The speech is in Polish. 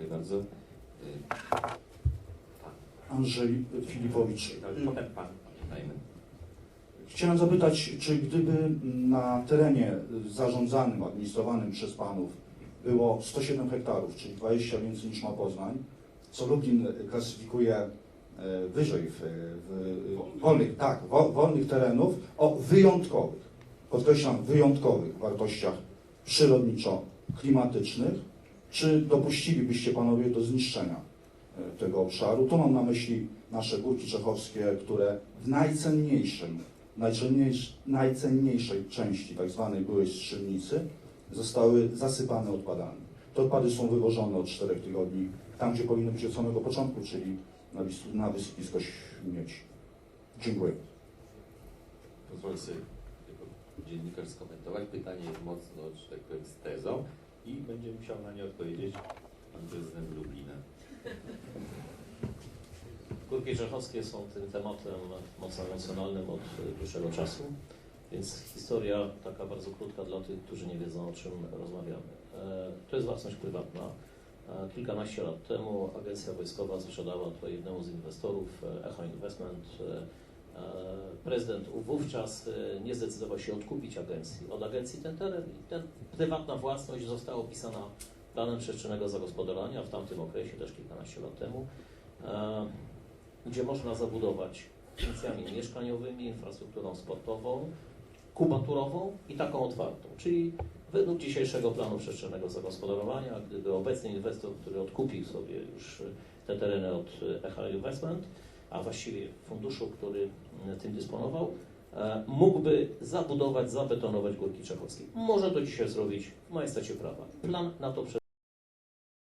Dziękuję bardzo. Y, Andrzej Filipowicz. ale Potem pan, pamiętajmy. Chciałem zapytać, czy gdyby na terenie zarządzanym, administrowanym przez panów było 107 hektarów, czyli 20 więcej niż ma Poznań, co Lublin klasyfikuje e, wyżej w, w wolnych, tak, wo, wolnych terenów o wyjątkowych, podkreślam, wyjątkowych wartościach przyrodniczo-klimatycznych, czy dopuścilibyście panowie do zniszczenia e, tego obszaru? Tu mam na myśli nasze górki czechowskie, które w najcenniejszym najcenniejsz, najcenniejszej części tak zwanej byłej strzelnicy zostały zasypane odpadami. Te odpady są wywożone od 4 tygodni tam, gdzie powinny być od samego początku, czyli na, na wysypisko śmieci. Dziękuję. Pozwolę sobie jako dziennikarz skomentować. Pytanie jest mocno, że tak powiem, z tezą i będzie musiał na nie odpowiedzieć pan prezydent Lublina. Górki Czechowskie są tym tematem mocno emocjonalnym od dłuższego czasu, więc historia taka bardzo krótka dla tych, którzy nie wiedzą o czym rozmawiamy. E, To jest własność prywatna. E, Kilkanaście lat temu agencja wojskowa sprzedała to jednemu z inwestorów, e, Echo Investment. E, Prezydent wówczas e, nie zdecydował się odkupić agencji. Od agencji ten teren i ten prywatna własność została opisana planem przestrzennego zagospodarowania w tamtym okresie, też kilkanaście lat temu. E, gdzie można zabudować funkcjami mieszkaniowymi, infrastrukturą sportową, kubaturową i taką otwartą. Czyli według dzisiejszego planu przestrzennego zagospodarowania, gdyby obecny inwestor, który odkupił sobie już te tereny od Echa Investment, a właściwie funduszu, który tym dysponował, e, mógłby zabudować, zabetonować Górki Czechowskie. Może to dzisiaj zrobić w majestacie prawa. Plan na to prze-